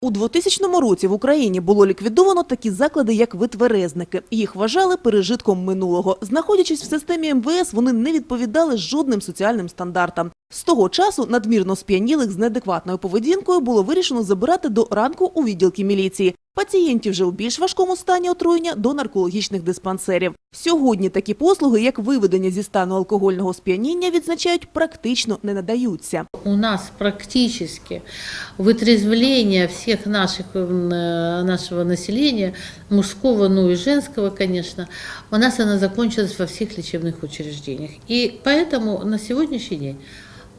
У 2000 році в Україні було ліквідовано такі заклади, як витверезники. Їх вважали пережитком минулого. Знаходячись в системі МВС, вони не відповідали жодним соціальним стандартам. З того часу надмірно сп'янілих з неадекватною поведінкою було вирішено забирати до ранку у відділки міліції. Пацієнтів вже у більш важкому стані отруєння до наркологічних диспансерів. Сьогодні такі послуги, як виведення зі стану алкогольного сп'яніння, відзначають, практично не надаються. У нас практически вытрезвление всех наших, м, э, нашего населения, мужского, ну и женского, конечно, у нас она закончилась во всех лечебных учреждениях. И поэтому на сегодняшний день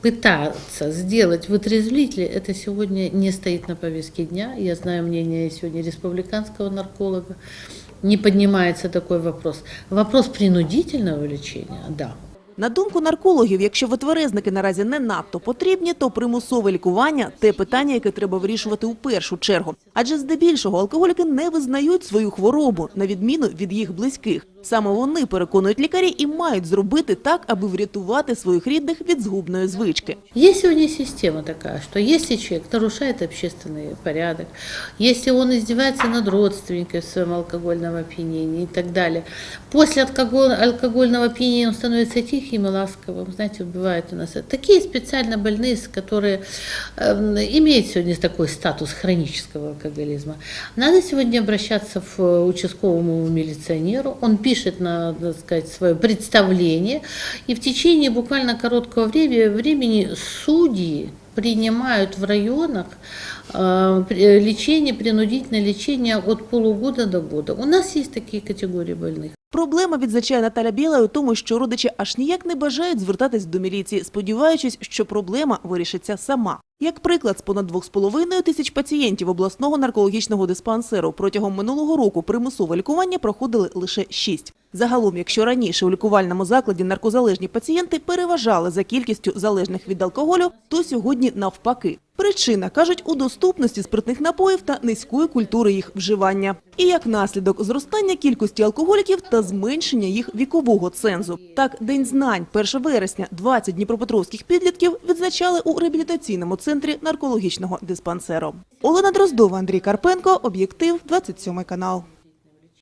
пытаться сделать вытрезвитель, это сегодня не стоит на повестке дня. Я знаю мнение сегодня республиканского нарколога. Не поднимается такой вопрос. Вопрос принудительного лечения, да, На думку наркологів, якщо витверезники наразі не надто потрібні, то примусове лікування – те питання, яке треба вирішувати у першу чергу. Адже здебільшого алкоголіки не визнають свою хворобу, на відміну від їх близьких. Саме вони, переконують лікарі, і мають зробити так, аби врятувати своїх рідних від згубної звички. Есть сегодня система такая, что если человек нарушает общественный порядок, если он издевается над родственниками в своем алкогольном опьянении и так далее, после алкоголь- алкогольного опьянения он становится тихим и ласковым. Знаете, вот бывает у нас такие специально больные, с- которые эм, имеют сегодня такой статус хронического алкоголизма. Надо сегодня обращаться в э, участковому милиционеру, он пишет на, так сказать, свое представление, и в течение буквально короткого времени, судьи принимают в районах э, при- лечение, принудительное лечение от полугода до года. У нас есть такие категории больных. Проблема, відзначає Наталя Біла, у тому, що родичі аж ніяк не бажають звертатись до міліції, сподіваючись, що проблема вирішиться сама. Як приклад, з понад 2,5 тисяч пацієнтів обласного наркологічного диспансеру протягом минулого року примусове лікування проходили лише 6. Загалом, якщо раніше у лікувальному закладі наркозалежні пацієнти переважали за кількістю залежних від алкоголю, то сьогодні навпаки. Причина, кажуть, у доступності спиртних напоїв та низької культури їх вживання. І як наслідок зростання кількості алкоголіків та зменшення їх вікового цензу. Так, День знань 1 вересня 20 дніпропетровських підлітків відзначали у реабілітаційному центрі наркологічного диспансеру. Олена Дроздова, Андрій Карпенко, об'єктив, 27 канал.